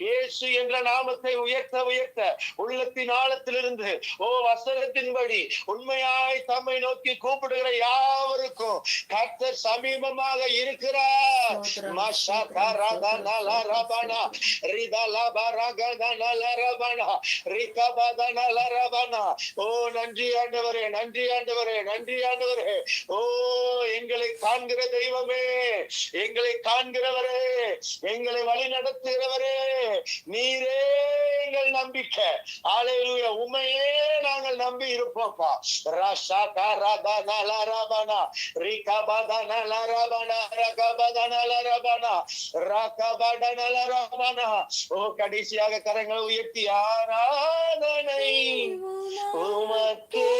இயேசு என்ற நாமத்தை உயர்த்த உயர்த்த உள்ளத்தின் ஆழத்திலிருந்து ஓ வசனத்தின்படி உண்மையாய் தம்மை நோக்கி கூப்பிடுகிற யாவருக்கும் கர்த்தர் சமீபமாக இருக்கிறார். ஓ நன்றி ஆண்டவரே நன்றி ஆண்டவரே நன்றி ஆண்டவரே. ஓ எங்களை காண்கிற தெய்வமே எங்களை காண்கிறவரே எங்களை வழி நடத்துகிறவரே நீரே எங்கள் நம்பிக்கை. ஆலையிலுய உண்மையே நாங்கள் நம்பி இருப்போம்ப்பா. ரஷா கரதனல ரபனா ரிகபதனல ரபனா ரகபதனல ரபனா ரகபதனல ரபனா ஓ கடைசியாக கரங்களை உயர்த்தி ஆராதனை உமக்கே.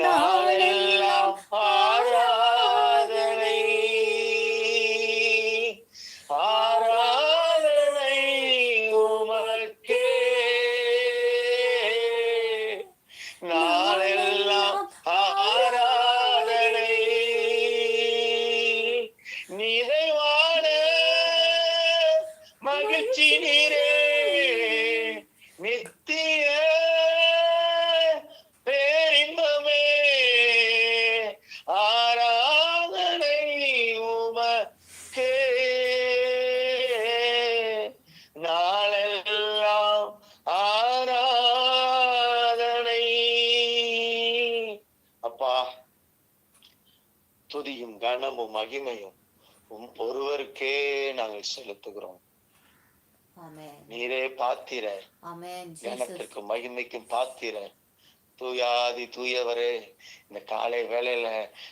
நாளெல்லாம் ஆராதனை Stephen பாத்திர மகிமைக்கும் பாத்திர தூயாதி தூயவரே இந்த காலை வேலையில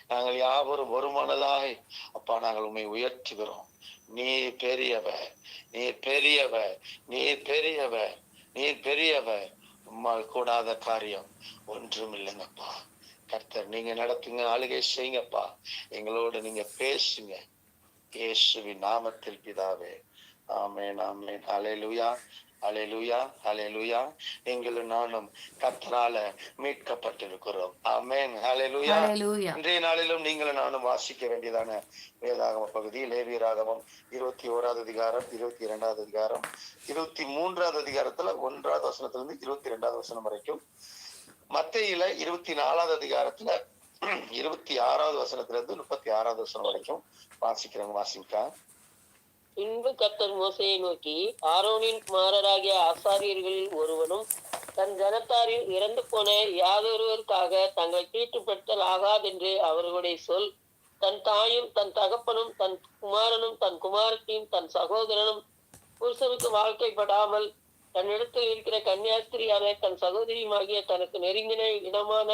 நாங்கள் யாவரும் ஒரு மனதாய் அப்பா நாங்கள் உண்மை உயர்த்துகிறோம். நீ பெரியவ நீ பெரியவ நீ பெரியவ நீ பெரியவ உம்மால் கூடாத காரியம் ஒன்றும் இல்லைங்கப்பா கர்த்தர் நீங்க நடத்துங்க ஆளுகை செய்யுங்கப்பா. எங்களோட நீங்க பேசுங்க. இயேசுவின் நாமத்தில் பிதாவே. ஆமென் ஆமென். அலையிலுயா ஹalleluya ஹalleluya நீங்களும் நானும் கர்த்தரால மீட்கப்பட்டிருக்கிறோம். ஆமென் ஹalleluya இன்றைய நாளிலும் நீங்களும் நானும் வாசிக்க வேண்டியதான வேதாகம பகுதி லேவியராகமம் இருபத்தி ஓராவது அதிகாரம் இருபத்தி இரண்டாவது அதிகாரம் இருபத்தி மூன்றாவது அதிகாரத்துல ஒன்றாவது வசனத்துல இருந்து இருபத்தி இரண்டாவது வசனம் வரைக்கும். மத்தையில இருபத்தி நாலாவது அதிகாரத்துல இருபத்தி ஆறாவது வசனத்துல இருந்து முப்பத்தி ஆறாவது வசனம் வரைக்கும் வாசிக்கிறவங்க வாசிக்கா பின்பு கர்த்தர் மோசையை நோக்கி ஆரோனின் குமாரராகிய ஆசாரியர்களில் ஒருவனும் தன் ஜனத்தாரில் இறந்து போன யாதொருவருக்காக தங்கள் தீட்டுப்படுத்தல் ஆகாதென்று அவர்களுடைய சொல் தன் தாயும் தன் தகப்பனும் தன் குமாரனும் தன் குமாரத்தையும் தன் சகோதரனும் புருஷனுக்கு வாழ்க்கைப்படாமல் தன்னிடத்தில் இருக்கிற கன்னியாஸ்திரியான தன் சகோதரியுமாகிய தனக்கு நெருங்கின இனமான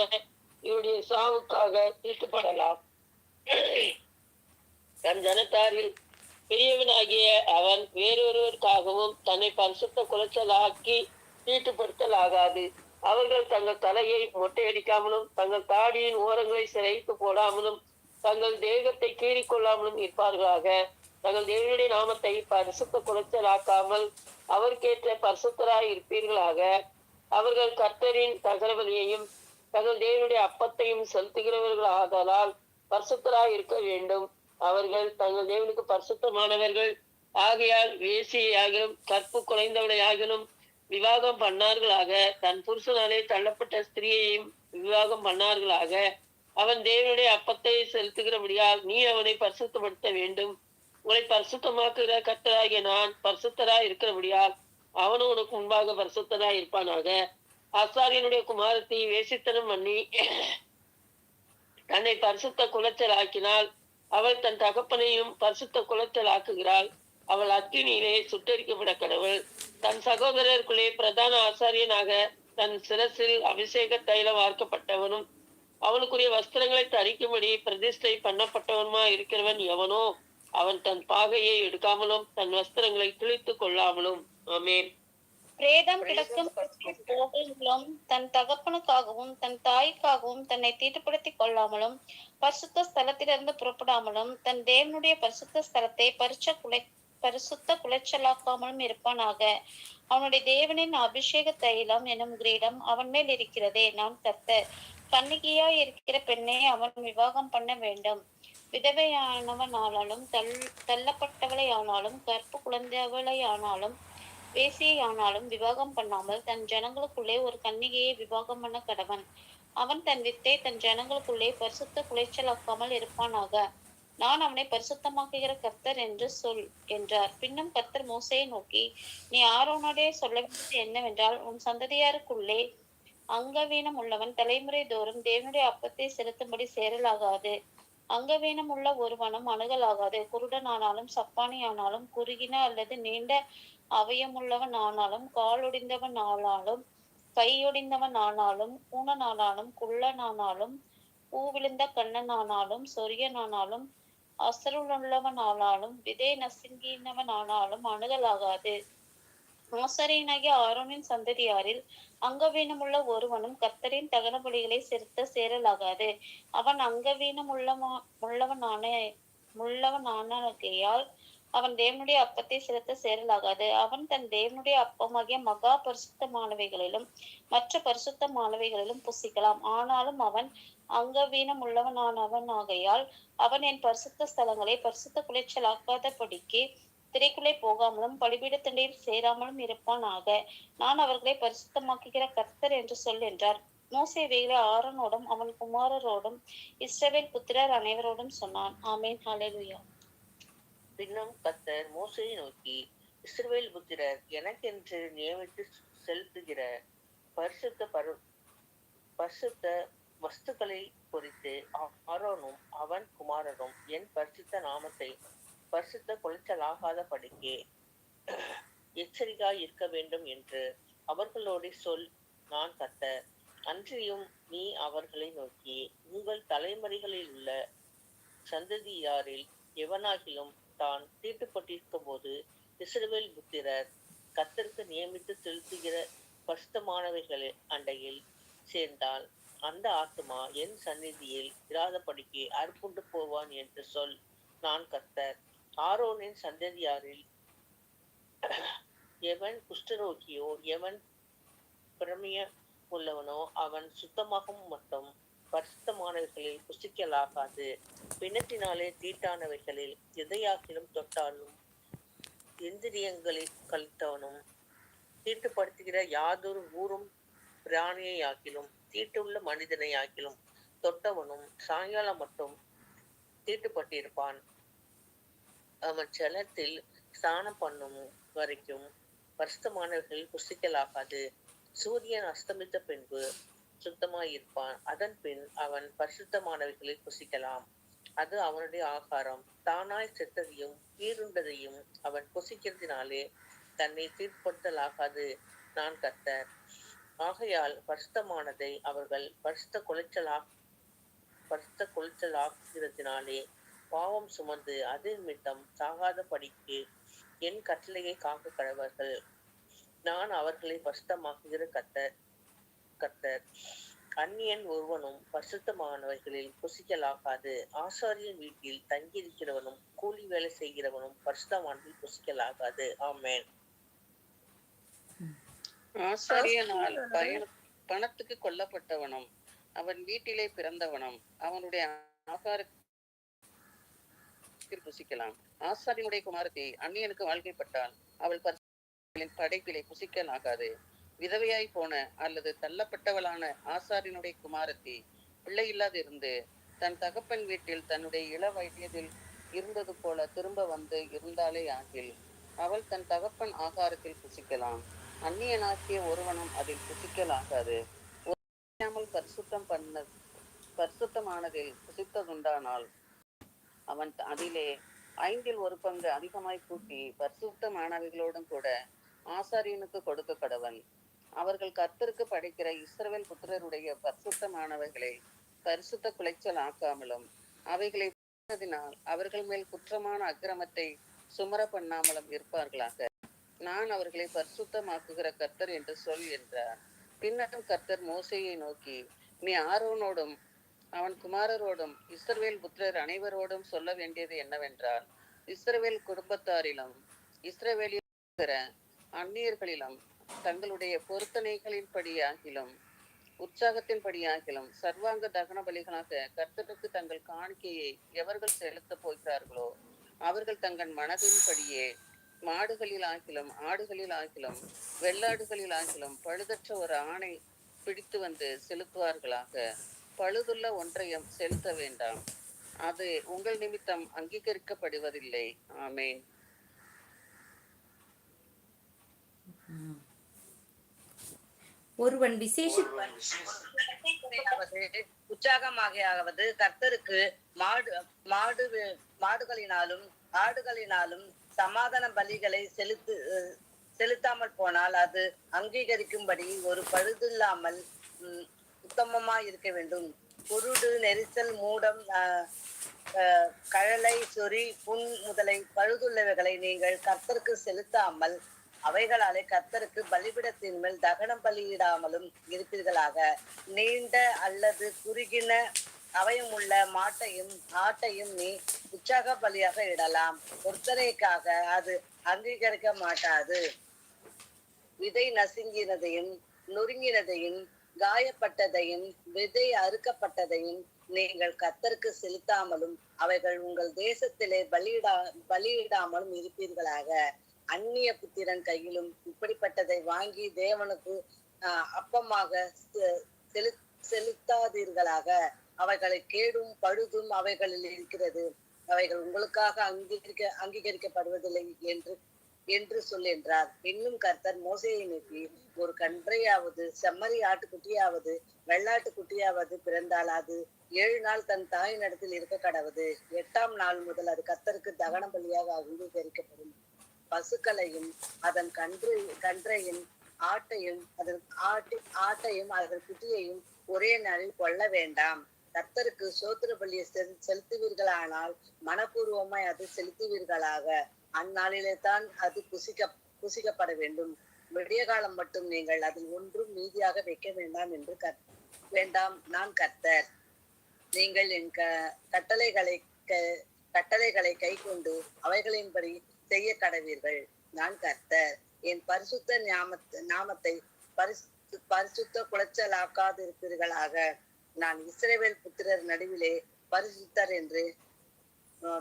இவருடைய சாவுக்காக தீட்டுப்படலாம். தன் ஜனத்தாரில் பெரியவனாகிய அவன் வேறொருவருக்காகவும் தன்னை பரிசுத்த குலைச்சலாக்கி தீட்டுப்படுத்தலாகாது. அவர்கள் தங்கள் தலையை மொட்டையடிக்காமலும் தங்கள் தாடியின் ஓரங்களை சிறைத்து போடாமலும் தங்கள் தேகத்தை கீறிக்கொள்ளாமலும் இருப்பார்களாக. தங்கள் தேவனுடைய நாமத்தை பரிசுத்த குலைச்சலாக்காமல் அவருக்கேற்ற பரிசுத்தராய் இருப்பீர்களாக. அவர்கள் கர்த்தரின் தகவலையையும் தங்கள் தேவனுடைய அப்பத்தையும் செலுத்துகிறவர்கள் ஆதலால் பரிசுத்தராய் இருக்க வேண்டும். அவர்கள் தங்கள் தேவனுக்கு பரிசுத்தமானவர்கள். ஆகையால் வேசியாகிலும் கற்பு குறைந்தவளையாகிலும் விவாகம் பண்ணார்களாக. தன் புருஷனாலே தள்ளப்பட்ட ஸ்திரீயையும் விவாகம் பண்ணார்களாக. அவன் தேவனுடைய அப்பத்தை செலுத்துகிறபடியால் நீ அவனை பரிசுத்தப்படுத்த வேண்டும். உங்களை பரிசுத்தமாக்குகிற கர்த்தராகிய நான் பரிசுத்தராய் இருக்கிறபடியால் அவனும் உனக்கு முன்பாக பரிசுத்தராய் இருப்பானாக. அசாரியனுடைய குமாரத்தை வேசித்தனம் பண்ணி தன்னை பரிசுத்த குலச்சல் ஆக்கினால் அவள் தன் தகப்பனையும் பரிசுத்த குலத்தில் ஆக்குகிறாள். அவள் அக்கினியிலே சுட்டரிக்கப்பட கடவுள். தன் சகோதரருக்குள்ளே பிரதான ஆசாரியனாக தன் சிரசில் அபிஷேக தைலம் வார்க்கப்பட்டவனும் அவனுக்குரிய வஸ்திரங்களை தரிக்கும்படி பிரதிஷ்டை பண்ணப்பட்டவனுமா இருக்கிறவன் எவனோ? அவன் தன் பாகையை எடுக்காமலும் தன் வஸ்திரங்களை கிழித்துக் கொள்ளாமலும். ஆமேன். பிரேதம் கிடக்கும் போகலும் தன் தகப்பனுக்காகவும் தன் தாய்க்காகவும் தன்னை தீட்டுப்படுத்திக் கொள்ளாமலும் பரிசுத்த ஸ்தலத்திலிருந்து புறப்படாமலும் தன் தேவனுடைய பரிசுத்த ஸ்தலத்தை பரிச்ச குலை பரிசுத்த குலைச்சலாக்காமலும் இருப்பானாக. அவனுடைய தேவனின் அபிஷேக தைலம் எனும் கிரீடம் அவன் மேல் இருக்கிறதே நான் கர்த்தர். கன்னிகையாய் இருக்கிற பெண்ணை அவன் விவாகம் பண்ண வேண்டும். விதவையானவனானாலும் தள் தள்ளப்பட்டவளை ஆனாலும் கற்பு குழந்தையவளை ஆனாலும் வேசியானாலும் விவாகம் பண்ணாமல் தன் ஜனங்களுக்குள்ளே ஒரு கன்னிகையை விவாகம் பண்ண கடவன். அவன் தன் வித்தை தன் ஜனங்களுக்குள்ளே பரிசுத்த குலைச்சலாக்காமல் இருப்பானாக? நான் அவனை பரிசுத்தமாக்குகிற கர்த்தர் என்று சொல் என்றார். பின்னும் கர்த்தர் மோசையை நோக்கி நீ ஆரோனோடே சொல்ல வேண்டியது என்னவென்றால் உன் சந்ததியாருக்குள்ளே அங்கவீனம் உள்ளவன் தலைமுறை தோறும் தேவனுடைய அப்பத்தை செலுத்தும்படி சேரலாகாது. அங்கவீனம் உள்ள ஒருவனும் அணுகலாகாது. குருடனானாலும் சப்பானி ஆனாலும் குறுகின அல்லது நீண்ட அவயமுள்ளவன் ஆனாலும் காலொடிந்தவன் ஆனாலும் கையொடிந்தவன் ஆனாலும் கூணனானாலும் குள்ளனானாலும் பூவிழுந்த கண்ணனானாலும் சொரியனானாலும் அசருளுள்ளவன் ஆனாலும் விதை நசுங்கினவன் ஆனாலும் அணுகலாகாது. ஆசாரியனாகிய ஆரோனின் சந்ததியாரில் அங்கவீனமுள்ள ஒருவனும் கத்தரின் தகன பலிகளை செலுத்த சேரலாகாது. அவன் அங்கவீனம் ஆன உள்ளவன் ஆனாகையால் அவன் தேவனுடைய அப்பத்தை செலுத்த சேரலாகாது. அவன் தன் தேவனுடைய அப்பமாகிய மகா பரிசுத்த மாணவிகளிலும் மற்ற பரிசுத்த மாணவிகளிலும் புசிக்கலாம். ஆனாலும் அவன் அங்கவீனம் உள்ளவனானவன் ஆகையால் அவன் என் பரிசுத்த ஸ்தலங்களை பரிசுத்த குலைச்சலாக்காதபடிக்கு திரைக்குள்ளே போகாமலும் பலிபீடத்தண்டையில் சேராமலும் இருப்பானாக. நான் அவர்களை பரிசுத்தமாக்குகிற கர்த்தர் என்று சொல் என்றார். மோசே வேலை ஆரனோடும் அவன் குமாரரோடும் இஸ்ரவேல் புத்திரர் அனைவரோடும் சொன்னான். ஆமேன். ஹலெலுயா பின்னும் கத்தர் மோசையை நோக்கி இஸ்ரவேல் புத்திரர் எனக்கென்று நியமித்து செலுத்துகிற பரிசுத்த பரு பரிசுத்த வஸ்துக்களை குறித்து ஆரோனும் அவன் குமாரரும் என் பரிசுத்த நாமத்தை பரிசுத்த குலைச்சலாகாத படிக்கே எச்சரிக்கையாய் இருக்க வேண்டும் என்று அவர்களோடு சொல் நான் கத்த அன்றியும் நீ அவர்களை நோக்கி உங்கள் தலைமுறைகளில் உள்ள சந்ததியாரில் எவனாகிலும் தான் தீட்டுப்பட்டிருக்கும் போது இஸ்ரவேல் புத்திரர் கர்த்தருக்கு நியமித்து செலுத்துகிற பரிசுத்தமானவைகள் அண்டையில் சேர்ந்தால் அந்த ஆத்மா என் சந்நிதியில் இராதபடிக்கு அற்புண்டு போவான் என்று சொல். நான் கத்தர் ஆரோனின் சந்ததியாரில் எவன் குஷ்டரோகியோ எவன் பிரமிய உள்ளவனோ அவன் சுத்தமாகவும் மட்டும் பரிசுத்தமானவைகளில் புசிக்கலாகாது. பிணத்தினாலே தீட்டானவைகளில் எதையாகிலும் தொட்டாலும் எந்திரியங்களில் கழித்தவனும் தீட்டுப்படுத்துகிற யாதொரு ஊரும் பிராணியையாக்கிலும் தீட்டுள்ள மனிதனை ஆக்கிலும் தொட்டவனும் சாயங்காலம் மட்டும் தீட்டுப்பட்டிருப்பான். அவன் செலத்தில் ஸ்நானம் பண்ணும் வரைக்கும் பரிசுத்தமானவர்கள் புசிக்கலாகாது. சூரியன் அஸ்தமித்த பின்பு சுத்தமாயிருப்பான் அதன் பின் அவன் பரிசுத்தமானவைகளில் புசிக்கலாம். அது அவனுடைய ஆகாரம். தானாய் செத்ததையும் ஈருண்டதையும் அவன் புசிக்கிறதினாலே தன்னை தீர்ப்படுத்தலாகாது நான் கத்தர் ஆகையால் பரிசுத்தமானதை அவர்கள் பரிசுத்த குலைச்சலா பரிசுத்த குலைச்சலாகிறதினாலே பாவம் சுமந்து அது நிமித்தம் சாகாத படிக்கு என் கட்டளையை காக்க கடவர்கள். நான் அவர்களை பரிசுத்தமாக்குகிற கத்தர் கர்த்தர் அந்நியன் ஒருவனும் பரிசுத்தமானவர்களில் புசிக்கலாகாது. ஆசாரியன் வீட்டில் தங்கியிருக்கிறவனும் கூலி வேலை செய்கிறவனும் பரிசுத்தமானதில் புசிக்கலாகாது. ஆமேன். ஆசாரியனால் பயண பணத்துக்கு கொல்லப்பட்டவனும் அவன் வீட்டிலே பிறந்தவனும் அவனுடைய ஆகாரத்தில் புசிக்கலாம். ஆசாரியனுடைய குமாரத்தை அந்நியனுக்கு வாழ்க்கைப்பட்டால் அவள் படைப்பிலே புசிக்கலாகாது. விதவையாய் போன அல்லது தள்ளப்பட்டவளான ஆசாரினுடைய குமாரத்தி பிள்ளை இல்லாதிருந்து தன் தகப்பன் வீட்டில் தன்னுடைய இள வயதில் இருந்தது போல திரும்ப வந்து இருந்தாலே ஆகில். அவள் தன் தகப்பன் ஆகாரத்தில் புசிக்கலாம். அந்நியனாக்கிய ஒருவனும் அதில் புசிக்கலாகாது. பரிசுத்தம் பண்ண பரிசுத்தமானதில் புசித்ததுண்டானால் அவன் அதிலே ஐந்தில் ஒரு பங்கு அதிகமாய் கூட்டி பரிசுத்தமானவைகளோடும் கூட ஆசாரியனுக்கு கொடுக்க கடவன். அவர்கள் கர்த்தருக்கு படைக்கிற இஸ்ரவேல் புத்திரருடைய பரிசுத்தமானவைகளை பரிசுத்த குலைச்சல் ஆக்காமலும் அவைகளை பண்ணதினால் அவர்கள் மேல் குற்றமான அக்கிரமத்தை சுமர பண்ணாமலும் இருப்பார்களாக. நான் அவர்களை பரிசுத்தமாக்குகிற கர்த்தர் என்று சொல் என்றார். பின்னரும் கர்த்தர் மோசையை நோக்கி நீ ஆரோனோடும் அவன் குமாரரோடும் இஸ்ரவேல் புத்திரர் அனைவரோடும் சொல்ல வேண்டியது என்னவென்றால் இஸ்ரவேல் குடும்பத்தாரிலும் இஸ்ரவேலில் இருக்கிற அந்நியர்களிலும் தங்களுடைய பொருத்தனைகளின்படியாகிலும் உற்சாகத்தின்படியாகிலும் சர்வாங்க தகன பலிகளாக கர்த்தருக்கு தங்கள் காணிக்கையை எவர்கள் செலுத்தப் போகிறார்களோ அவர்கள் தங்கள் மனதின்படியே மாடுகளில் ஆகிலும் ஆடுகளில் ஆகிலும் வெள்ளாடுகளில் ஆகிலும் பழுதற்ற ஒரு ஆணை பிடித்து வந்து செலுத்துவார்களாக. பழுதுள்ள ஒன்றையும் செலுத்த வேண்டாம். அது உங்கள் நிமித்தம் அங்கீகரிக்கப்படுவதில்லை. ஆமேன். ஒருவன் விசேஷ உற்சாகமாகியாவது கர்த்தருக்கு மாடு மாடு மாடுகளினாலும் ஆடுகளினாலும் சமாதான பலிகளை செலுத்து செலுத்தாமல் போனால் அது அங்கீகரிக்கும்படி ஒரு பழுதில்லாமல் உத்தமமா இருக்க வேண்டும். குருடு நெரிசல் மூடம் கழலை சொறி புண் முதலை பழுதுள்ளவைகளை நீங்கள் கர்த்தருக்கு செலுத்தாமல் அவைகளாலே கர்த்தருக்கு பலிபிடத்தின் மேல் தகனம் பலியிடாமலும் இருப்பீர்களாக. நீண்ட அல்லது குறுகின அவயமுள்ள மாட்டையும் ஆட்டையும் நீ உற்சாக பலியாக இடலாம். ஒருத்தரைக்காக அது அங்கீகரிக்க மாட்டாது. விதை நசுங்கினதையும் நொறுங்கினதையும் காயப்பட்டதையும் விதை அறுக்கப்பட்டதையும் நீங்கள் கத்தருக்கு செலுத்தாமலும் அவைகள் உங்கள் தேசத்திலே பலியிடா பலியிடாமலும் இருப்பீர்களாக. அந்நிய புத்திரன் கையிலும் இப்படிப்பட்டதை வாங்கி தேவனுக்கு அப்பமாக செலுத்தாதீர்களாக. அவைகளை கேடும் பழுதும் அவைகளில் இருக்கிறது. அவைகள் உங்களுக்காக அங்கீகரிக்க அங்கீகரிக்கப்படுவதில்லை என்று என்று சொல்லென்றார் இன்னும் கர்த்தர் மோசையை நோக்கி ஒரு கன்றையாவது செம்மறி ஆட்டுக்குட்டியாவது வெள்ளாட்டு குட்டியாவது பிறந்தால் அது ஏழு நாள் தன் தாயின் இடத்தில் இருக்க கடவுது. எட்டாம் நாள் முதல் அது கர்த்தருக்கு தகன பலியாக அங்கீகரிக்கப்படும். பசுக்களையும் அதன் கன்று கன்றையும் ஆட்டையும் அதன் ஆட்டி ஆட்டையும் அதன் குட்டியையும் ஒரே நாளில் கொல்ல வேண்டாம். கர்த்தருக்கு சோத்திர பலியை செல்- செலுத்துவீர்களானால் மனப்பூர்வமாய் அது செலுத்துவீர்களாக. அந்நாளிலே தான் அது குசிக்க குசிக்கப்பட வேண்டும். விடிய காலம் மட்டும் நீங்கள் அதில் ஒன்றும் மீதியாக வைக்க வேண்டாம் என்று கற் வேண்டாம் நான் கர்த்தர். நீங்கள் என் க கட்டளைகளை க- கட்டளைகளை கை கொண்டு அவைகளின்படி செய்ய கடவீர்கள். நான் கர்த்தர் என் பரிசுத்த ஞாமத் நாமத்தை பரிசு பரிசுத்த குலைச்சலாக்காதிருப்பீர்களாக. நான் இஸ்ரேவேல் புத்திரர் நடுவிலே பரிசுத்தர் என்று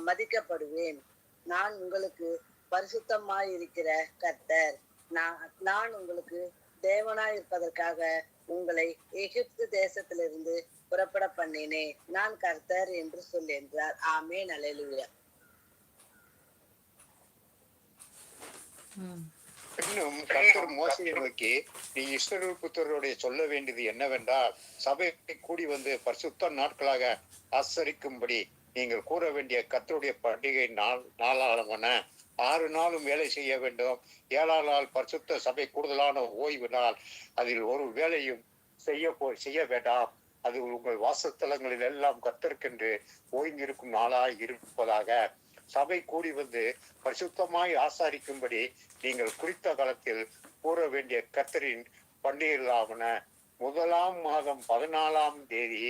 மதிக்கப்படுவேன். நான் உங்களுக்கு பரிசுத்தமாய் இருக்கிற கர்த்தர். நான் நான் உங்களுக்கு தேவனாய் இருப்பதற்காக உங்களை எகிப்து தேசத்திலிருந்து புறப்பட பண்ணினேன். நான் கர்த்தர் என்று சொல்லி என்றார். ஆமே அல்லேலூயா. இன்னும் கர்த்தர் மோசையை நோக்கி நீ இஸ்ரேல் புத்தருடைய சொல்ல வேண்டியது என்னவென்றால் சபை கூடி வந்து பரிசுத்த நாட்களாக ஆசரிக்கும்படி நீங்கள் கூற வேண்டிய கத்தருடைய பண்டிகை நாள் நாளாளவன ஆறு நாளும் வேலை செய்ய வேண்டும். ஏழாம் நாள் பரிசுத்த சபை கூடுதலான ஓய்வு நாள். அதில் ஒரு வேலையும் செய்ய போ செய்ய வேண்டாம். அது உங்கள் வாசத்தலங்களில் எல்லாம் கத்திருக்கென்று ஓய்ந்திருக்கும் நாளாய் இருப்பதாக சபை கூடி வந்து பரிசுத்தமாய் ஆசாரிக்கும்படி நீங்கள் குறித்த காலத்தில் கூற வேண்டிய கத்தரின் பண்டிகைகளாவன. முதலாம் மாதம் பதினாலாம் தேதி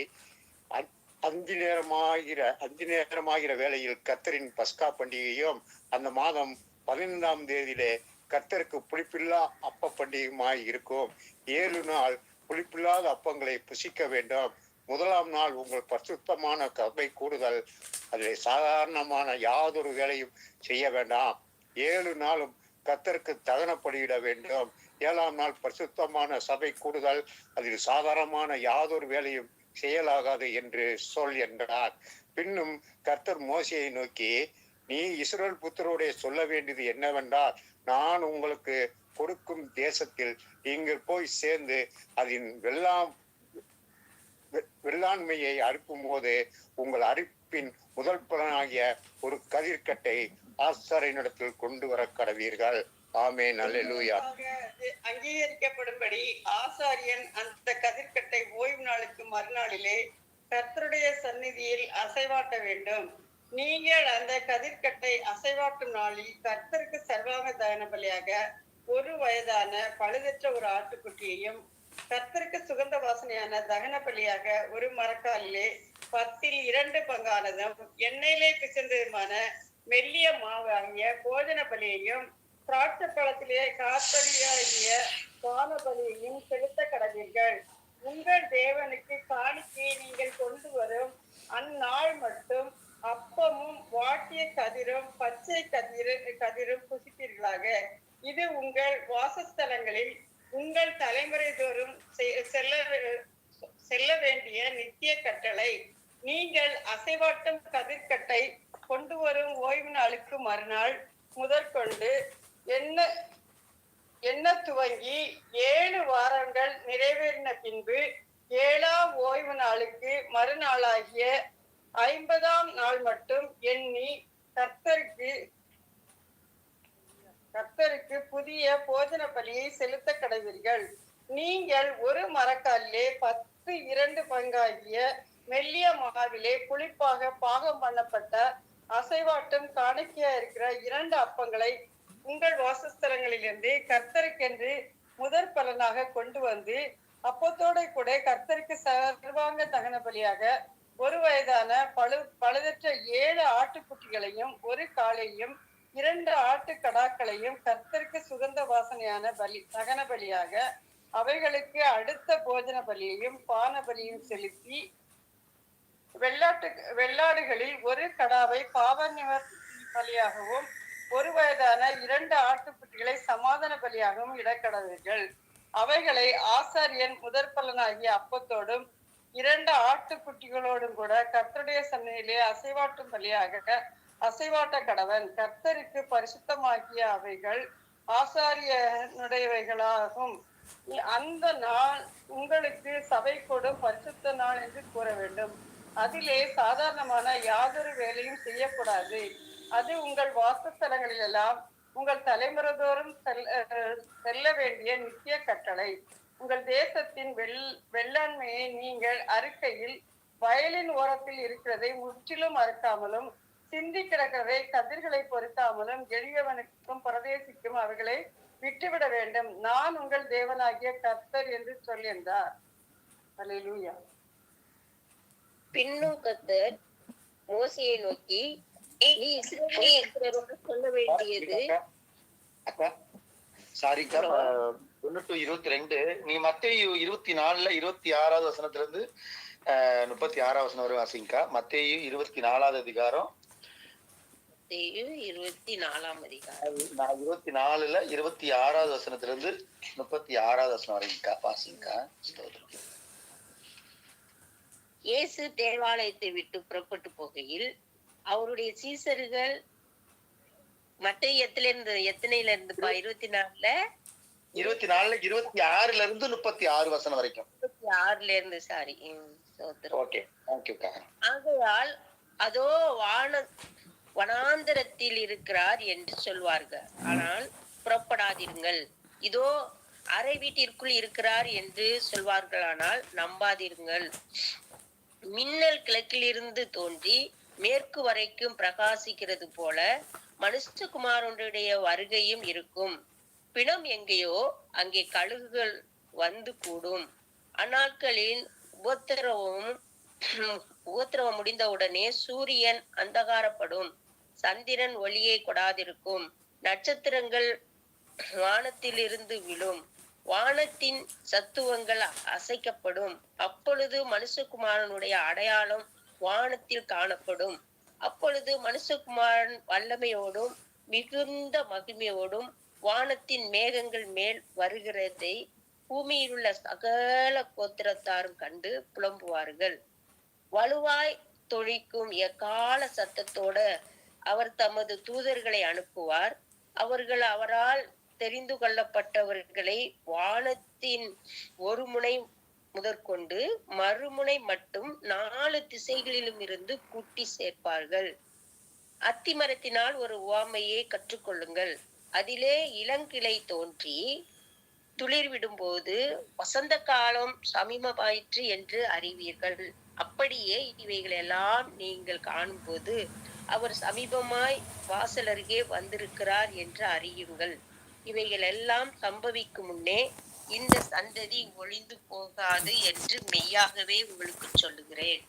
அஞ்சு நேரமாகிற அஞ்சு நேரமாகிற வேளையில் கத்தரின் பஸ்கா பண்டிகையும் அந்த மாதம் பதினைந்தாம் தேதியிலே கர்த்தருக்கு புளிப்பில்லா அப்ப பண்டிகையுமாய் இருக்கும். ஏழு நாள் புளிப்பில்லாத அப்பங்களை புசிக்க வேண்டும். முதலாம் நாள் உங்கள் பரிசுத்தமான சபை கூடுதல் அதில் சாதாரணமான யாதொரு வேலையும் செய்ய வேண்டாம். ஏழு நாளும் கர்த்தருக்கு தகனப்படியிட வேண்டும். ஏழாம் நாள் பரிசுத்தமான சபை கூடுதல் அதில் சாதாரணமான யாதொரு வேலையும் செய்யலாகாது என்று சொல் என்றார். பின்னும் கர்த்தர் மோசையை நோக்கி நீ இஸ்ரேல் புத்தருடைய சொல்ல வேண்டியது என்னவென்றால் நான் உங்களுக்கு கொடுக்கும் தேசத்தில் நீங்கள் போய் சேர்ந்து அதன் வெள்ளாம் வெள்ளாண்மையை அறுக்கும் போது உங்கள் அறுப்பின் முதல் பலனாகிய ஒரு கதிர்கட்டை ஆசாரியனிடத்தில் கொண்டு வர கடவீர்கள். ஆமே நல்லூயா அங்கீகரிக்கப்படும்படி ஆசாரியன் அந்த கதிர்கட்டை ஓய்வு நாளுக்கு மறுநாளிலே கர்த்தருடைய சந்நிதியில் அசைவாட்ட வேண்டும். நீங்கள் அந்த கதிர்கட்டை அசைவாட்டும் நாளில் கர்த்தருக்கு சர்வாங்க தகன பலியாக ஒரு வயதான பழுதற்ற ஒரு ஆட்டுக்குட்டியையும் கர்த்தருக்கு சுகந்த வாசனையான தகன பலியாக ஒரு மரக்காலிலே பத்தில் இரண்டு பங்கானதும் எண்ணெயிலே பிசைந்ததுமான மெல்லிய மாவு ஆகிய போஜன பலியையும் திராட்சை பழத்திலே காத்தடியாகிய பான பலியையும் செலுத்த கடவீர்கள். உங்கள் தேவனுக்கு காணிக்கையை நீங்கள் கொண்டு வரும். அந்நாள் மட்டும் அப்பமும் வாட்டிய கதிரும் பச்சை கதிரும் கதிரும் புசிப்பீர்களாக. இது உங்கள் வாசஸ்தலங்களில் உங்கள் தலைமுறை தோறும் செ- செல்ல செல்ல வேண்டிய நித்திய கட்டளை நீங்கள் அசைவாட்டும் கதிர்க்கட்டை கொண்டு வரும் ஓய்வு நாளுக்கு மறுநாள் முதற்கொண்டு என்ன என்ன துவங்கி ஏழு வாரங்கள் நிறைவேறின பின்பு ஏழாம் ஓய்வு நாளுக்கு மறுநாளாகிய ஐம்பதாம் நாள் மட்டும் எண்ணி கர்த்தருக்கு கர்த்தருக்கு புதிய போஜன பலியை செலுத்த கடவீர்கள். நீங்கள் ஒரு மரக்காலிலே பத்து இரண்டு பங்காகிய மெல்லிய மாவிலே புளிப்பாக பாகம் பண்ணப்பட்ட அசைவாட்டம் காணிக்கையா இருக்கிற இரண்டு அப்பங்களை உங்கள் வாசஸ்தலங்களிலிருந்து கர்த்தருக்கென்று முதற் பலனாக கொண்டு வந்து அப்பத்தோட கூட கர்த்தருக்கு சர்வாங்க தகன பலியாக ஒரு வயதான பழு பழுதற்ற ஏழு ஆட்டுக்குட்டிகளையும் ஒரு காலையும் இரண்டு ஆட்டு கடாக்களையும் கர்த்தருக்கு சுகந்த வாசனையான பலி தகன பலியாக அவைகளுக்கு அடுத்த போஜன பலியையும் பான பலியும் செலுத்தி வெள்ளாட்டு வெள்ளாடுகளில் ஒரு கடாவை பாவ நிவர்த்தி பலியாகவும் ஒரு வயதான இரண்டு ஆட்டுக்குட்டிகளை சமாதான பலியாகவும் இடக்கடவீர்கள். அவைகளை ஆசாரியன் முதற் பலனாகிய அப்பத்தோடும் இரண்டு ஆட்டுக்குட்டிகளோடும் கூட கர்த்தருடைய சன்னதியிலே அசைவாட்டும் பலியாக அசைவாட்ட கடவன். கர்த்தருக்கு பரிசுத்தமாக்கிய அவைகள் ஆசாரியனுடையவைகளாகும். அந்த நாள் உங்களுக்கு சபை கொடும் பரிசுத்த நாள் என்று கூற வேண்டும். அதிலே சாதாரணமான யாதொரு வேலையும் செய்யக்கூடாது. அது உங்கள் வாசஸ்தலங்களில் எல்லாம் உங்கள் தலைமுறைதோறும் செல்ல செல்ல வேண்டிய நித்திய கட்டளை. உங்கள் தேசத்தின் வெள் வெள்ளாண்மையை நீங்கள் அறுக்கையில் வயலின் ஓரத்தில் இருக்கிறதை முற்றிலும் அறுக்காமலும் சிந்தி கிடக்கிறதை கதிர்களை பொறுக்காமலும் எளியவனுக்கும் பரதேசிக்கும் அவர்களை விட்டுவிட வேண்டும். நான் உங்கள் தேவனாகிய கர்த்தர் என்று சொல்லியிருந்தார் அல்லேலூயா பின்னும் கர்த்தர் மோசையை நோக்கி நீ சொல்ல வேண்டியது? சாரிக்கா ஒன்னு டு இருபத்தி ரெண்டு. நீ மத்தேயு இருபத்தி நாலுல இருபத்தி ஆறாவது வசனத்துல இருந்து முப்பத்தி ஆறாவது வசனம் வரை வாசிங்கக்கா மத்தேயு இருபத்தி நாலாவது அதிகாரம் மத்தேயு இருபத்தி நாலாம் அதிகாரம். இருபத்தி நாலுல இருபத்தி ஆறாவது வசனத்துல இருந்து முப்பத்தி ஆறாவது வசனம் வரைங்கக்கா வாசிங்கக்கா ஸ்தோத்திரம். இயேசு தேவாலயத்தை விட்டு புறப்பட்டு போகையில் அவருடைய சீசர்கள் மற்ற எத்துல இருந்து எத்தனையில இருந்துப்பா இருபத்தி நாலுல இருபத்தி நாலுல இருபத்தி ஆறுல இருந்து முப்பத்தி ஆறு வசனம் வரைக்கும் இருபத்தி ஆறுல இருந்து சாரி ஓகே ஆகையால் அதோ வான வனாந்தரத்தில் இருக்கிறார் என்று சொல்வார்கள். ஆனால் புறப்படாதிருங்கள் இதோ அறை வீட்டிற்குள் இருக்கிறார் என்று சொல்வார்களானால் நம்பாதிருங்கள் மின்னல் கிழக்கிலிருந்து தோன்றி மேற்கு வரைக்கும் பிரகாசிக்கிறது போல மனுஷகுமாரனுடைய வருகையும் இருக்கும். பிணம் எங்கேயோ அங்கே கழுகுகள் வந்து கூடும். அந்நாட்களின் உபத்திரவும் உபத்திரவம் முடிந்தவுடனே சூரியன் அந்தகாரப்படும். சந்திரன் ஒளியை கொடாதிருக்கும். நட்சத்திரங்கள் வானத்திலிருந்து விழும். வானத்தின் சத்துவங்கள் அசைக்கப்படும். அப்பொழுது மனுஷகுமாரனுடைய அடையாளம் வானத்தில் காணப்படும். அப்பொழுது மனுஷகுமாரன் வல்லமையோடும் மிகுந்த மகிமையோடும் வானத்தின் மேகங்கள் மேல் வருகிறதை பூமியில் உள்ள சகல கோத்திரத்தாரும் கண்டு புலம்புவார்கள். வலுவாய் தொழிக்கும் எக்கால சத்தத்தோட அவர் தமது தூதர்களை அனுப்புவார். அவர்கள் அவரால் தெரிந்து கொள்ளப்பட்டவர்களை வானத்தின் ஒரு முனை முதற்கொண்டு மறுமுனை மட்டும் நாலு திசைகளிலும் இருந்து கூட்டி சேர்ப்பார்கள். அத்திமரத்தினால் ஒரு உவாமையை கற்றுக்கொள்ளுங்கள். அதிலே இளங்கிளை தோன்றி துளிர் விடும்போது வசந்த காலம் சமீபமாயிற்று என்று அறிவீர்கள். அப்படியே இவைகளெல்லாம் நீங்கள் காணும்போது அவர் சமீபமாய் வாசல் அருகே வந்திருக்கிறார் என்று அறியுங்கள். இவைகள் எல்லாம் சம்பவிக்கும் முன்னே இந்த சந்ததி ஒளிந்து போகாது என்று மெய்யாகவே உங்களுக்கு சொல்லுகிறேன்.